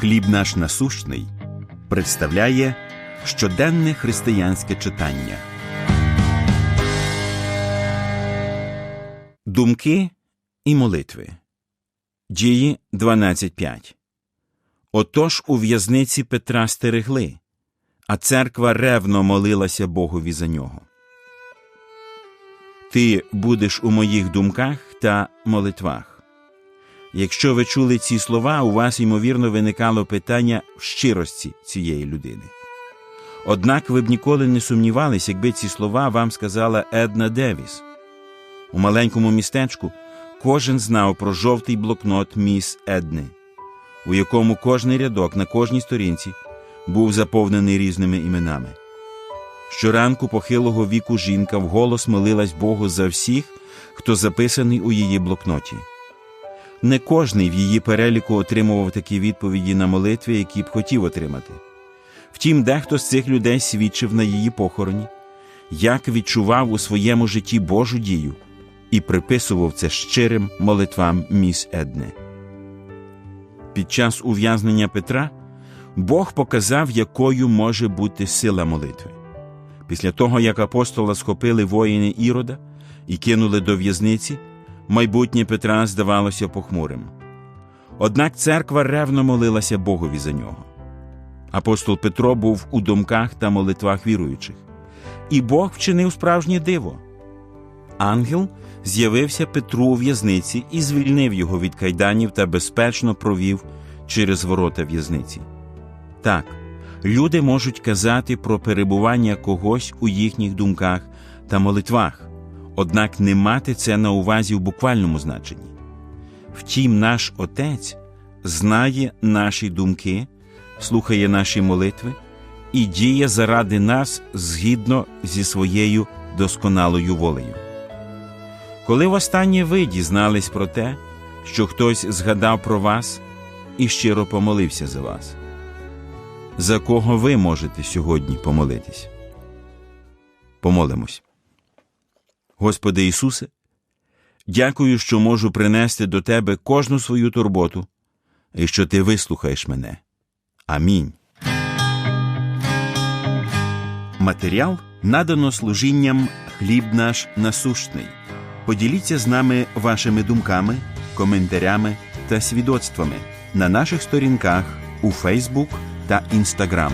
Хліб наш насущний представляє щоденне християнське читання. Думки і молитви. Дії 12.5. Отож у в'язниці Петра стерегли, а церква ревно молилася Богові за нього. Ти будеш у моїх думках та молитвах. Якщо ви чули ці слова, у вас, ймовірно, виникало питання в щирості цієї людини. Однак ви б ніколи не сумнівались, якби ці слова вам сказала Една Девіс. У маленькому містечку кожен знав про жовтий блокнот міс Едни, у якому кожний рядок на кожній сторінці був заповнений різними іменами. Щоранку похилого віку жінка вголос молилась Богу за всіх, хто записаний у її блокноті. Не кожний в її переліку отримував такі відповіді на молитви, які б хотів отримати. Втім, дехто з цих людей свідчив на її похороні, як відчував у своєму житті Божу дію і приписував це щирим молитвам міс Едне. Під час ув'язнення Петра Бог показав, якою може бути сила молитви. Після того, як апостола схопили воїни Ірода і кинули до в'язниці, майбутнє Петра здавалося похмурим. Однак церква ревно молилася Богові за нього. Апостол Петро був у думках та молитвах віруючих, і Бог вчинив справжнє диво. Ангел з'явився Петру у в'язниці і звільнив його від кайданів та безпечно провів через ворота в'язниці. Так, люди можуть казати про перебування когось у їхніх думках та молитвах, однак не мати це на увазі в буквальному значенні. Втім, наш Отець знає наші думки, слухає наші молитви і діє заради нас згідно зі своєю досконалою волею. Коли востаннє ви дізнались про те, що хтось згадав про вас і щиро помолився за вас, за кого ви можете сьогодні помолитись? Помолимось. Господи Ісусе, дякую, що можу принести до Тебе кожну свою турботу і що Ти вислухаєш мене. Амінь. Матеріал надано служінням хліб наш насущний. Поділіться з нами вашими думками, коментарями та свідоцтвами на наших сторінках у Фейсбук та Інстаграм.